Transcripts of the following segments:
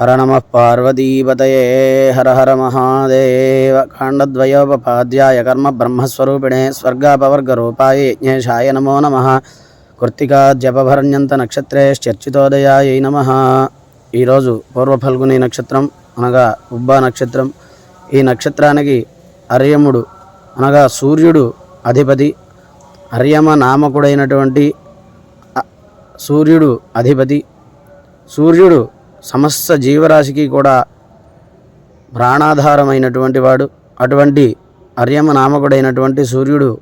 హర నమ పార్వతీపతయే హర హర మహాదేవ కాండద్వయోపపాద్యాయ కర్మ బ్రహ్మస్వరూపిణే స్వర్గాపవర్గరూపాయ యజ్ఞేశాయ నమో నమ కృత్తికా జపభరణ్యంత నక్షత్రేశ్చర్చితోదయాయ నమ ఈరోజు పూర్వఫల్గుని నక్షత్రం అనగా ఉబ్బా నక్షత్రం. ఈ నక్షత్రానికి అర్యముడు అనగా సూర్యుడు అధిపతి అర్యమ నామకుడైనటువంటి సూర్యుడు అధిపతి. సూర్యుడు సమస్త జీవరాశికి కూడా ప్రాణాధారమైనటువంటి వాడు. అటువంటి అర్యమ నామకుడైనటువంటి సూర్యుడు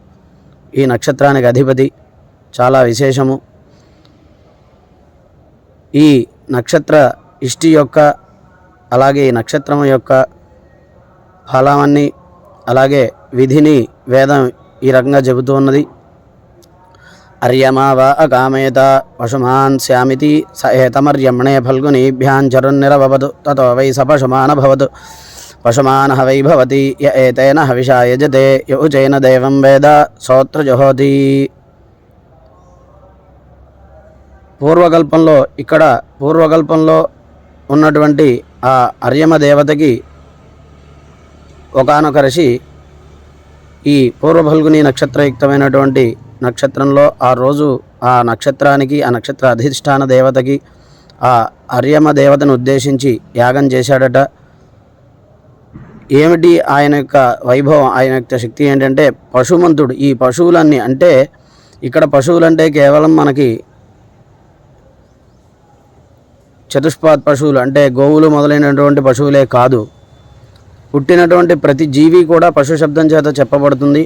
ఈ నక్షత్రానికి అధిపతి. చాలా విశేషము. ఈ నక్షత్ర ఇష్టి యొక్క అలాగే ఈ నక్షత్రం యొక్క ఫలాన్ని అలాగే విధిని వేదం ఈ రకంగా చెబుతూ ఉన్నది. అర్యమా వా అకామేత పశుమాన్ శ్యామితి స ఏతమర్యమ్ణే ఫల్గునీభ్యాంచరున్నిరవదు తతో వై స పశుమానభవత్ పశుమాన వై భవతి య ఏతేన హవిషా యజతే యౌచైన దేవం వేద సోత్రజుహోతి పూర్వకల్పంలో ఇక్కడ పూర్వకల్పంలో ఉన్నటువంటి ఆ అర్యమ దేవతకి ఒకనొక ఋషి ఈ పూర్వఫల్గుని నక్షత్రయుక్తమైనటువంటి నక్షత్రంలో ఆ రోజు ఆ నక్షత్రానికి ఆ నక్షత్ర అధిష్టాన దేవతకి ఆ అర్యమ దేవతను ఉద్దేశించి యాగం చేశాడట. ఏమిటి ఆయన యొక్క వైభవం ఆయన యొక్క శక్తి ఏంటంటే పశుమంతుడు. ఈ పశువులన్నీ అంటే ఇక్కడ పశువులంటే కేవలం మనకి చతుష్పాద్ పశువులు అంటే గోవులు మొదలైనటువంటి పశువులే కాదు. పుట్టినటువంటి ప్రతి జీవి కూడా పశు శబ్దం చేత చెప్పబడుతుంది.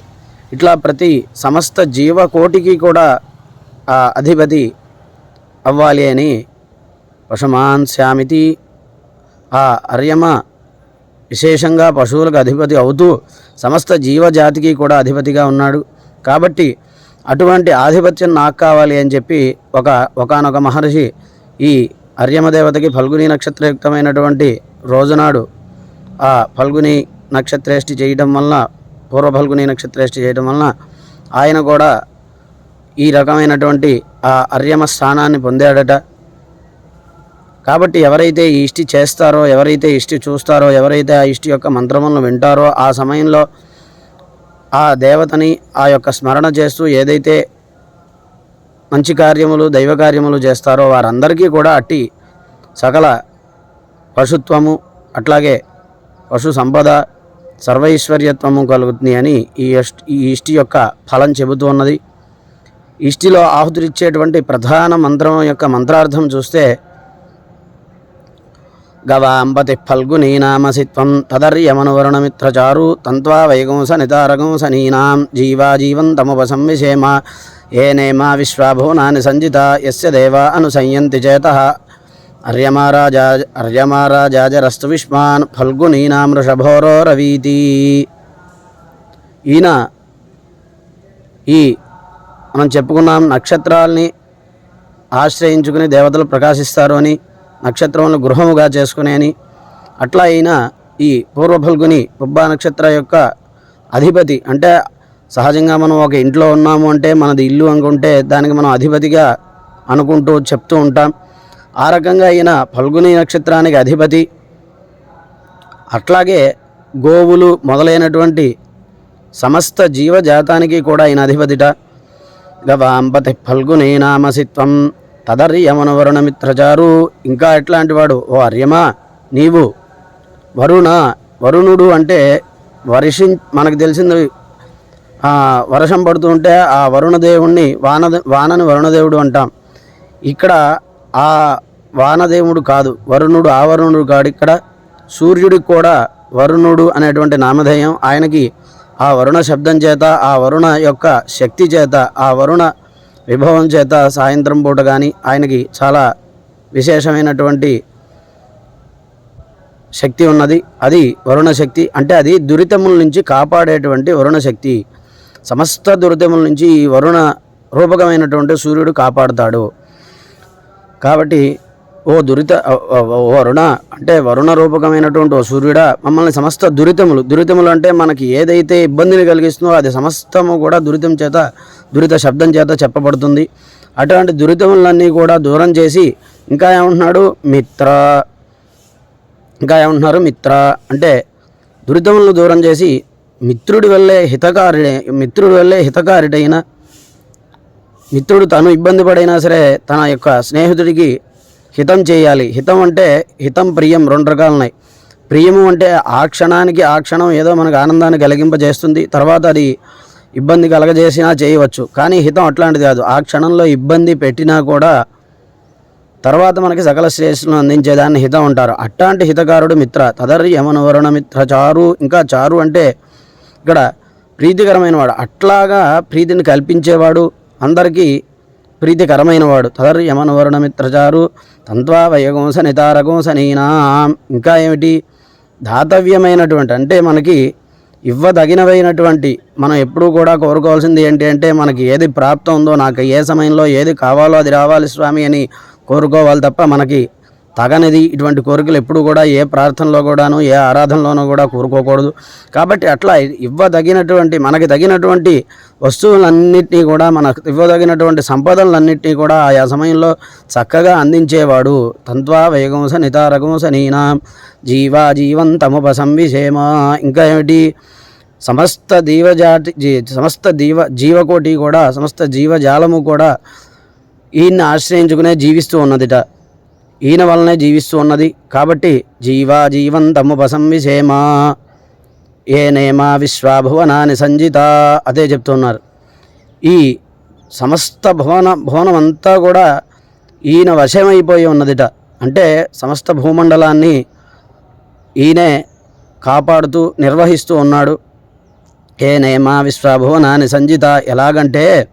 ఇట్లా ప్రతి సమస్త జీవకోటికి కూడా ఆ అధిపతి అవ్వాలి అని పశుమాన్ శ్యామితి ఆ అర్యమ విశేషంగా పశువులకు అధిపతి అవుతూ సమస్త జీవజాతికి కూడా అధిపతిగా ఉన్నాడు. కాబట్టి అటువంటి ఆధిపత్యం నాకు కావాలి అని చెప్పి ఒక ఒకానొక మహర్షి ఈ అర్యమదేవతకి ఫల్గుని నక్షత్రయుక్తమైనటువంటి రోజునాడు ఆ ఫల్గుని నక్షత్రేష్టి చేయటం వలన పూర్వ ఫల్గుని నక్షత్రేష్టి చేయటం వలన ఆయన కూడా ఈ రకమైనటువంటి ఆ అర్యమ స్థానాన్ని పొందాడట. కాబట్టి ఎవరైతే ఈ ఇష్టి చేస్తారో ఎవరైతే ఇష్టి చూస్తారో ఎవరైతే ఆ ఇష్టి యొక్క మంత్రములను వింటారో ఆ సమయంలో ఆ దేవతని ఆ యొక్క స్మరణ చేస్తూ ఏదైతే మంచి కార్యములు దైవ కార్యములు చేస్తారో వారందరికీ కూడా అట్టి సకల పశుత్వము అట్లాగే పశు సంపద సర్వైశ్వర్యత్వము కలుగుతుంది అని ఈ ఈ ఇష్టి యొక్క ఫలం చెబుతూ ఉన్నది. ఇష్టిలో ఆహుతిరిచ్చేటువంటి ప్రధాన మంత్రం యొక్క మంత్రార్థం చూస్తే గవాంబతి ఫల్గునీ నామసిత్వం తదర్యమనువరుణమిత్రచారు తంత్వా వైగంస నితారగంసనీనాం జీవా ఏ ఏనేమా విశ్వాభువనాని సంజిత ఎస్య దేవా అనుసంయంతి చేత। అర్యమారాజా అర్యమారాజాజరస్తు విష్మాన్ ఫల్గునీనాం వృషభోరో రవీతి. ఈయన ఈ మనం చెప్పుకున్నాం నక్షత్రాల్ని ఆశ్రయించుకుని దేవతలు ప్రకాశిస్తారు అని నక్షత్రములను గృహముగా చేసుకునే అని. అట్లా అయిన ఈ పూర్వఫల్గుని పుబ్బా నక్షత్ర యొక్క అధిపతి. అంటే సహజంగా మనం ఒక ఇంట్లో ఉన్నాము అంటే మనది ఇల్లు అనుకుంటే దానికి మనం అధిపతిగా అనుకుంటూ చెప్తూ ఉంటాం. ఆ రకంగా ఆయన ఫల్గుని నక్షత్రానికి అధిపతి. అట్లాగే గోవులు మొదలైనటువంటి సమస్త జీవజాతానికి కూడా ఆయన అధిపతిట. గవాంపతి ఫల్గుని నామసిత్వం తదర్యమనువరుణమిత్రచారు. ఇంకా ఎట్లాంటి వాడు? ఓ అర్యమా నీవు వరుణ వరుణుడు అంటే వర్షి మనకు తెలిసింది వర్షం పడుతుంటే ఆ వరుణదేవుణ్ణి వాన వానని వరుణదేవుడు అంటాం. ఇక్కడ ఆ వానదేవుడు కాదు వరుణుడు ఆ వరుణుడు కాడు. ఇక్కడ సూర్యుడికి కూడా వరుణుడు అనేటువంటి నామధేయం. ఆయనకి ఆ వరుణ శబ్దం చేత ఆ వరుణ యొక్క శక్తి చేత ఆ వరుణ విభవం చేత సాయంత్రం పూట కానీ ఆయనకి చాలా విశేషమైనటువంటి శక్తి ఉన్నది. అది వరుణ శక్తి. అంటే అది దురితముల నుంచి కాపాడేటువంటి వరుణ శక్తి. సమస్త దురితముల నుంచి ఈ వరుణ రూపకమైనటువంటి సూర్యుడు కాపాడుతాడు. కాబట్టి ఓ దురిత ఓ- వరుణ అంటే వరుణ రూపకమైనటువంటి ఓ సూర్యుడా మమ్మల్ని సమస్త దురితములు దురితములు అంటే మనకి ఏదైతే ఇబ్బందిని కలిగిస్తుందో అది సమస్తము కూడా దురితం చేత దురిత శబ్దం చేత చెప్పబడుతుంది. అటువంటి దురితములన్నీ కూడా దూరం చేసి ఇంకా ఏమంటున్నాడు? మిత్ర. ఇంకా ఏమంటున్నారు? మిత్ర. అంటే దురితములను దూరం చేసి మిత్రుడి వల్లే హితకారి మిత్రుడి వల్లే హితకారిటైన మిత్రుడు తను ఇబ్బంది పడైనా సరే తన యొక్క స్నేహితుడికి హితం చేయాలి. హితం అంటే హితం ప్రియం రెండు రకాలు ఉన్నాయి. ప్రియము అంటే ఆ క్షణానికి ఆ క్షణం ఏదో మనకు ఆనందాన్ని కలిగింపజేస్తుంది. తర్వాత అది ఇబ్బంది కలగజేసినా చేయవచ్చు. కానీ హితం అట్లాంటిది కాదు. ఆ క్షణంలో ఇబ్బంది పెట్టినా కూడా తర్వాత మనకి సకల శ్రేష్ఠులను అందించేదాన్ని హితం అంటారు. అట్లాంటి హితకారుడు మిత్ర. తదరి యమనవరుణ మిత్ర. చారు ఇంకా చారు అంటే ఇక్కడ ప్రీతికరమైన వాడు అట్లాగా ప్రీతిని కల్పించేవాడు అందరికీ ప్రీతికరమైన వాడు తదర్ యమనవరుణ తంత్వా వయగోంస నితారగోంస నీనా. ఇంకా ఏమిటి? దాతవ్యమైనటువంటి అంటే మనకి ఇవ్వదగినవైనటువంటి మనం ఎప్పుడూ కూడా కోరుకోవాల్సింది ఏంటి అంటే మనకి ఏది ప్రాప్తం ఉందో నాకు ఏ సమయంలో ఏది కావాలో అది రావాలి స్వామి అని కోరుకోవాలి తప్ప మనకి తగనిది. ఇటువంటి కోరికలు ఎప్పుడు కూడా ఏ ప్రార్థనలో కూడాను ఏ ఆరాధనలోనూ కూడా కోరుకోకూడదు. కాబట్టి అట్లా ఇవ్వదగినటువంటి మనకి తగినటువంటి వస్తువులన్నింటినీ కూడా మనకు ఇవ్వదగినటువంటి సంపదలన్నింటినీ కూడా ఆయా సమయంలో చక్కగా అందించేవాడు. తంత్వా వేగంస నితారగంస నీనా జీవా జీవంతముపసంవిషేమ. ఇంకా ఏమిటి? సమస్త జీవజాతి సమస్త జీవ జీవకోటి కూడా సమస్త జీవజాలము కూడా ఈయన్ని ఆశ్రయించుకునే జీవిస్తూ ఉన్నదిట. ఈయన వలనే జీవిస్తూ ఉన్నది. కాబట్టి జీవా జీవంతముపసంవిషేమ ఏ నేమా విశ్వాభువనాన్ని సంజిత. అదే చెప్తున్నారు. ఈ సమస్త భువన భువనం అంతా కూడా ఈయన వశమైపోయి ఉన్నదిట. అంటే సమస్త భూమండలాన్ని ఈయనే కాపాడుతూ నిర్వహిస్తూ ఉన్నాడు. ఏ నేమా విశ్వభువనాన్ని సంజిత. ఎలాగంటే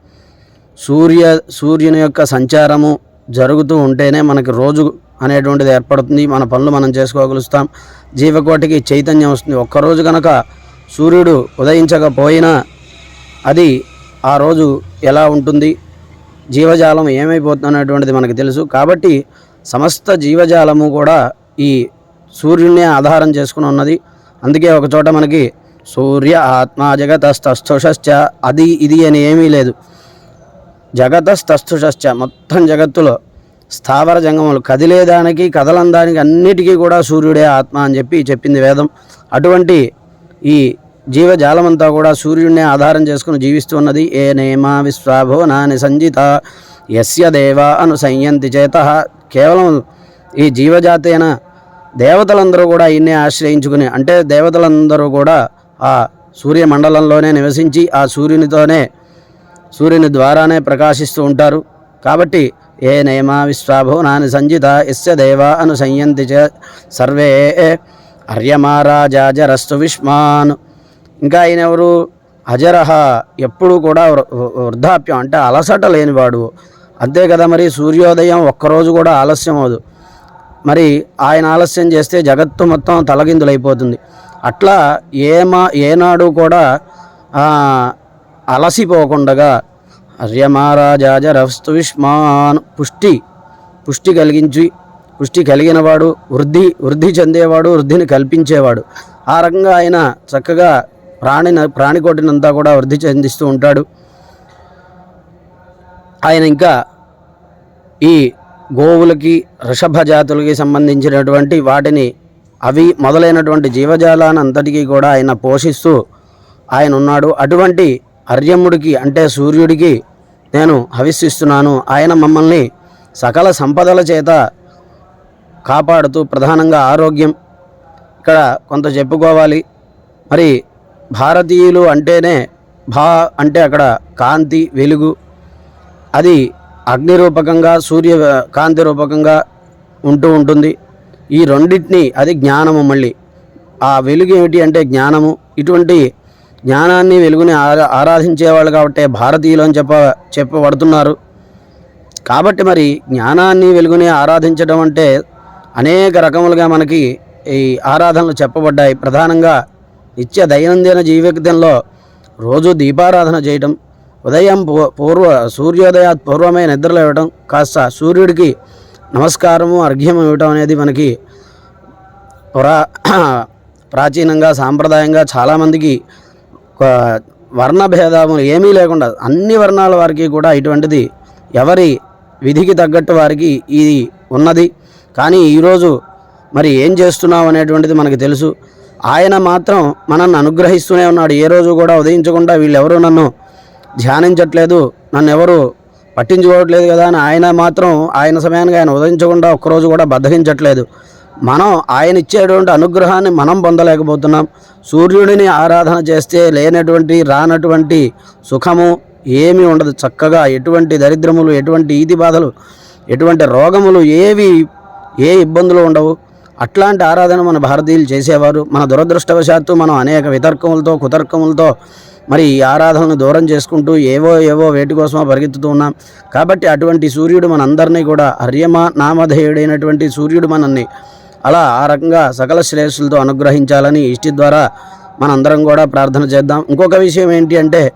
సూర్య సూర్యుని యొక్క సంచారము జరుగుతూ ఉంటేనే మనకి రోజు అనేటువంటిది ఏర్పడుతుంది. మన పనులు మనం చేసుకోగలుగుతాం జీవకోటికి చైతన్యం వస్తుంది. ఒక్కరోజు కనుక సూర్యుడు ఉదయించకపోయినా అది ఆ రోజు ఎలా ఉంటుంది? జీవజాలం ఏమైపోతుంది అనేటువంటిది మనకు తెలుసు. కాబట్టి సమస్త జీవజాలము కూడా ఈ సూర్యుడినే ఆధారం చేసుకుని ఉన్నది. అందుకే ఒక చోట మనకి సూర్య ఆత్మ జగతస్థస్థుషశ్చ అది ఇది అని ఏమీ లేదు. జగతస్తస్థుషశ్చ మొత్తం జగత్తులో స్థావర జంగములు. కదిలేదానికి కదలందానికి అన్నిటికీ కూడా సూర్యుడే ఆత్మ అని చెప్పి చెప్పింది వేదం. అటువంటి ఈ జీవజాలమంతా కూడా సూర్యుడినే ఆధారం చేసుకుని జీవిస్తున్నది ఏ నేమా విశ్వాభువనాని సంజిత. యస్య దేవ అను సంయంతి చేత. కేవలం ఈ జీవజాతైన దేవతలందరూ కూడా ఈయన్నే ఆశ్రయించుకుని అంటే దేవతలందరూ కూడా ఆ సూర్యమండలంలోనే నివసించి ఆ సూర్యునితోనే సూర్యుని ద్వారానే ప్రకాశిస్తూ ఉంటారు. కాబట్టి ఏ నేమా విశ్వాభువనాని సంజిత ఇస్య దేవ అను సంయంతి చ సర్వే అర్యమారాజాజరస్తు విష్మాన్. ఇంకా ఆయన ఎవరు? అజరహ ఎప్పుడూ కూడా వృ- వృద్ధాప్యం అంటే అలసట లేనివాడు. అంతే కదా మరి సూర్యోదయం ఒక్కరోజు కూడా ఆలస్యం అవదు మరి ఆయన ఆలస్యం చేస్తే జగత్తు మొత్తం తలగిందులైపోతుంది. అట్లా ఏమా ఏనాడు కూడా ఆ, అలసిపోకుండగా అర్యమారాజాజరస్తు విష్మాన్ పుష్టి పుష్టి కలిగించి పుష్టి కలిగినవాడు వృద్ధి వృద్ధి చెందేవాడు వృద్ధిని కల్పించేవాడు. ఆ రకంగా ఆయన చక్కగా ప్రాణి ప్రాణికోటినంతా కూడా వృద్ధి చెందిస్తూ ఉంటాడు. ఆయన ఇంకా ఈ గోవులకి వృషభ జాతులకి సంబంధించినటువంటి వాటిని అవి మొదలైనటువంటి జీవజాలాన్ని అంతటికీ కూడా ఆయన పోషిస్తూ ఆయన ఉన్నాడు అటువంటి అర్యముడికి అంటే సూర్యుడికి నేను హవిస్సిస్తున్నాను ఆయన మమ్మల్ని సకల సంపదల చేత కాపాడుతూ ప్రధానంగా ఆరోగ్యం. ఇక్కడ కొంత చెప్పుకోవాలి. మరి భారతీయులు అంటేనే భా అంటే అక్కడ కాంతి వెలుగు. అది అగ్ని రూపకంగా సూర్య కాంతి రూపకంగా ఉంటూ ఉంటుంది. ఈ రెండింటిని అది జ్ఞానము మళ్ళీ. ఆ వెలుగు ఏమిటి అంటే జ్ఞానము. ఇటువంటి జ్ఞానాన్ని వెలుగుని ఆరా ఆరాధించేవాళ్ళు కాబట్టి భారతీయులు అని చెప్ప చెప్పబడుతున్నారు. కాబట్టి మరి జ్ఞానాన్ని వెలుగుని ఆరాధించడం అంటే అనేక రకములుగా మనకి ఈ ఆరాధనలు చెప్పబడ్డాయి. ప్రధానంగా నిత్య దైనందిన జీవితంలో రోజు దీపారాధన చేయటం ఉదయం పూ- పూర్వ సూర్యోదయాత్ పూర్వమే నిద్రలో ఇవ్వటం కాస్త సూర్యుడికి నమస్కారము అర్ఘ్యం ఇవ్వటం అనేది మనకి పురా ప్రాచీనంగా సాంప్రదాయంగా చాలామందికి ఒక వర్ణ ఏమీ లేకుండా అన్ని వర్ణాల వారికి కూడా ఇటువంటిది ఎవరి విధికి తగ్గట్టు వారికి ఇది ఉన్నది. కానీ ఈరోజు మరి ఏం చేస్తున్నావు అనేటువంటిది మనకు తెలుసు. ఆయన మాత్రం మనల్ని అనుగ్రహిస్తూనే ఉన్నాడు. ఏ రోజు కూడా ఉదయించకుండా వీళ్ళెవరూ నన్ను ధ్యానించట్లేదు నన్ను ఎవరు పట్టించుకోవట్లేదు కదా అని ఆయన మాత్రం ఆయన సమయానికి ఆయన ఉదయించకుండా ఒక్కరోజు కూడా బద్దగించట్లేదు మనం ఆయన ఇచ్చేటువంటి అనుగ్రహాన్ని మనం పొందలేకపోతున్నాం. సూర్యుడిని ఆరాధన చేస్తే లేనటువంటి రానటువంటి సుఖము ఏమీ ఉండదు. చక్కగా ఎటువంటి దరిద్రములు ఎటువంటి ఈతి బాధలు ఎటువంటి రోగములు ఏవి ఏ ఇబ్బందులు ఉండవు. అట్లాంటి ఆరాధన మన భారతీయులు చేసేవారు. మన దురదృష్టవశాత్తు మనం అనేక వితర్కములతో కుతర్కములతో మరి ఈ ఆరాధనను దూరం చేసుకుంటూ ఏవో ఏవో వేటి కోసమో పరిగెత్తుతూ ఉన్నాం. కాబట్టి అటువంటి సూర్యుడు మనందరినీ కూడా హర్యమ నామధేయుడైనటువంటి సూర్యుడు మనల్ని అలా ఆ రకంగా సకల శ్రేయస్సులతో అనుగ్రహించాలని ఇష్టి ద్వారా మనందరం కూడా ప్రార్థన చేద్దాం. ఇంకొక విషయం ఏంటి అంటే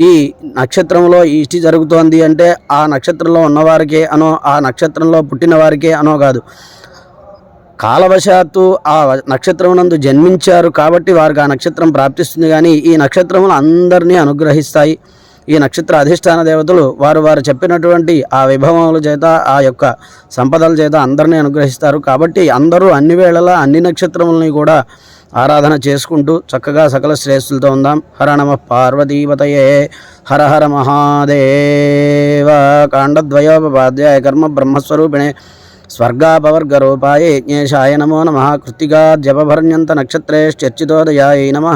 ఈ నక్షత్రంలో ఈ ఇష్టి జరుగుతోంది అంటే ఆ నక్షత్రంలో ఉన్నవారికే అనో ఆ నక్షత్రంలో పుట్టిన వారికే అనో కాదు. కాలవశాత్తు ఆ నక్షత్రం నందు జన్మించారు కాబట్టి వారికి ఆ నక్షత్రం ప్రాప్తిస్తుంది. కానీ ఈ నక్షత్రములు అందరినీ అనుగ్రహిస్తాయి. ఈ నక్షత్ర అధిష్టాన దేవతలు వారు వారు చెప్పినటువంటి ఆ విభవముల చేత ఆ యొక్క సంపదల చేత అందరినీ అనుగ్రహిస్తారు. కాబట్టి అందరూ అన్ని వేళలా అన్ని నక్షత్రములని కూడా ఆరాధన చేసుకుంటూ చక్కగా సకల శ్రేయస్సులతో ఉందాం. హర నమ పార్వతీపతయే హర హర మహాదేవ. కాండద్వయోపాధ్యాయ కర్మ బ్రహ్మస్వరూపిణే స్వర్గాపవర్గరూపాయ యజ్ఞేశాయ నమో నమ. కృత్తికా జపభర్ణ్యంత నక్షత్రేశ్చర్చితోదయాయ నమ.